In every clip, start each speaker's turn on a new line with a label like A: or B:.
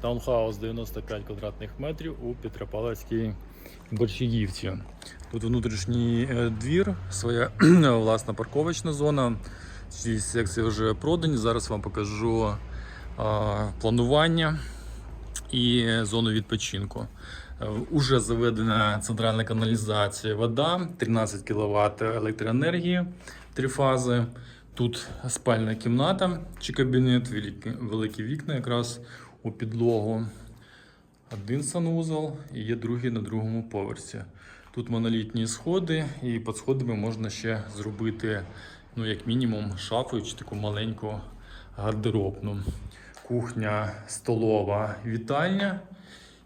A: Таунхаус 95 квадратних метрів у Петропавловській Борщагівці. Тут внутрішній е, двір, своя власна парковочна зона. Ці секції вже продані. Зараз вам покажу планування і зону відпочинку. Е, Уже заведена центральна каналізація, вода, 13 кВт електроенергії, три фази. Тут спальна кімната чи кабінет, великі, великі вікна якраз у підлогу. Один санвузол і є другий на другому поверсі. Тут монолітні сходи, і під сходами можна ще зробити, ну, як мінімум, шафу чи таку маленьку гардеробну. Кухня, столова, вітальня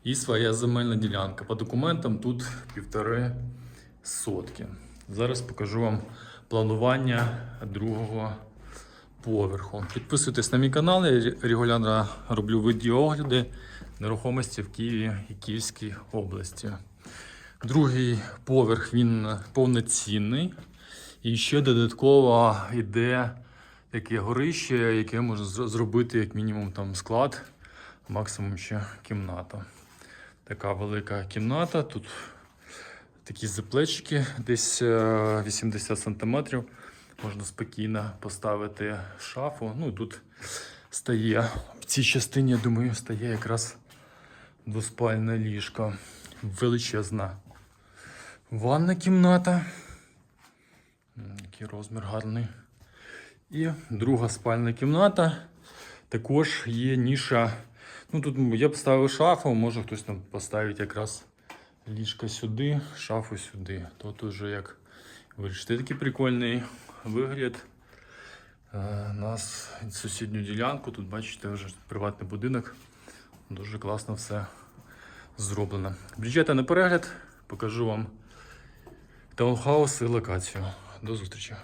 A: і своя земельна ділянка. По документам тут півтори сотки. Зараз покажу вам планування другого поверху. Підписуйтесь на мій канал, я регулярно роблю відеоогляди нерухомості в Києві і Київській області. Другий поверх він повноцінний. І ще додатково йде таке горище, яке зро- зробити як мінімум там склад, максимум ще кімната. Така велика кімната. Тут такі заплечки, десь е, 80 см. Можна спокійно поставити шафу. Ну і тут стає в цій частині, я думаю, стає якраз двоспальне ліжко. Величезна ванна кімната. Який розмір гарний. І друга спальна кімната. Також є ніша. Ну тут я б ставив шафу, може хтось там поставить якраз ліжко сюди, шафу сюди. Тут уже як вирішити такий прикольний вигляд. у нас сусідню ділянку. Тут бачите вже приватний будинок. Дуже класно все зроблено. Бюджети на перегляд. Покажу вам таунхаус і локацію. До зустрічі.